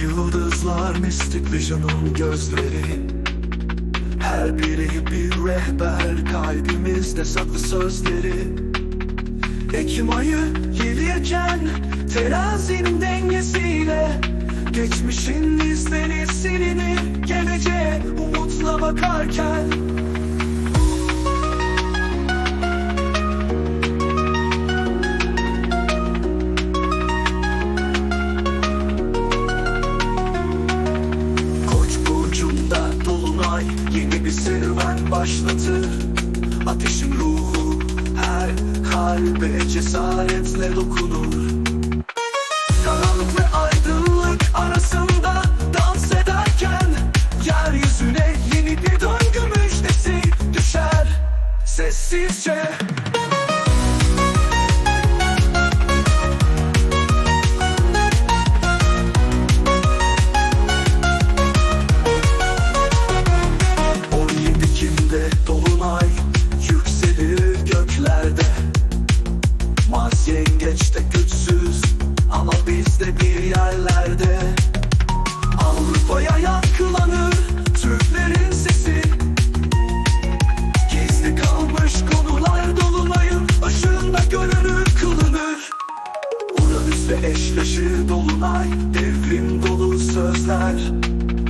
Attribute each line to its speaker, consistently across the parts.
Speaker 1: Yıldızlar Mystic Vision'un gözleri. Her biri bir rehber Kalbimizde saklı sözleri. Ekim ayı gelirken Terazinin dengesiyle. Geçmişin izleri silinir Geleceğe umutla bakarken başlatır Ateşin ruhu her kalbe cesaretle dokunur. Karanlık ve aydınlık arasında dans ederken Yeryüzüne yeni bir döngü müjdesi düşer Sessizce yerlerde. Avrupa'ya yankılanır Türklerin sesi. Gizli kalmış konular dolunayın ışığında görünür kılınır. Uranüs ve eşleşir dolunay Devrim dolu sözler.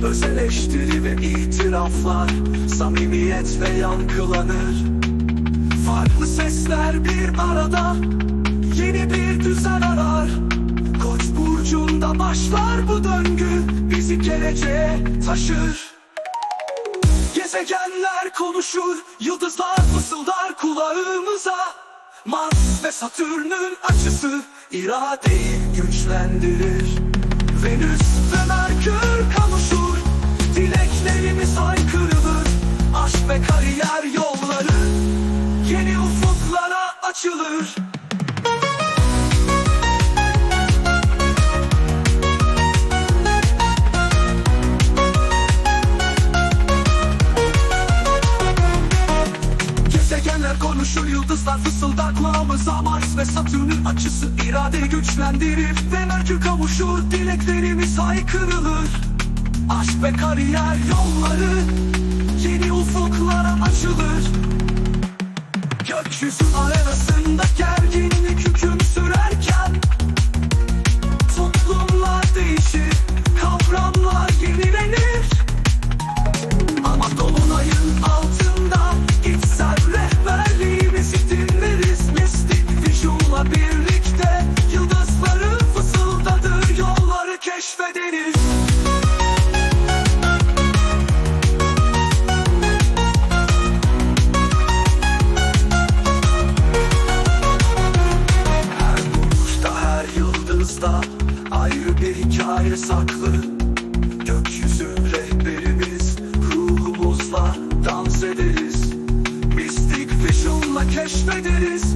Speaker 1: Öz eleştiri ve itiraflar Samimiyetle yankılanır. Farklı sesler bir arada Yeni bir düzen arar geleceğe taşır. Gezegenler konuşur Yıldızlar fısıldar kulağımıza. Mars ve Satürn'ün açısı iradeyi güçlendirir. Venüs ve Merkür kavuşur Dileklerimiz haykırılır Aşk ve kariyer yolları Yeni ufuklara açılır yıldızlar fısıldar kulağımıza Mars ve Satürn'ün açısı iradeyi güçlendirir Ve Merkür kavuşur dileklerimiz haykırılır. Aşk ve kariyer yolları yeni ufuklara açılır. Gökyüzü arenasında saklı. Gökyüzü rehberimiz ruhumuzla dans ederiz. Mistik Vision'la keşfederiz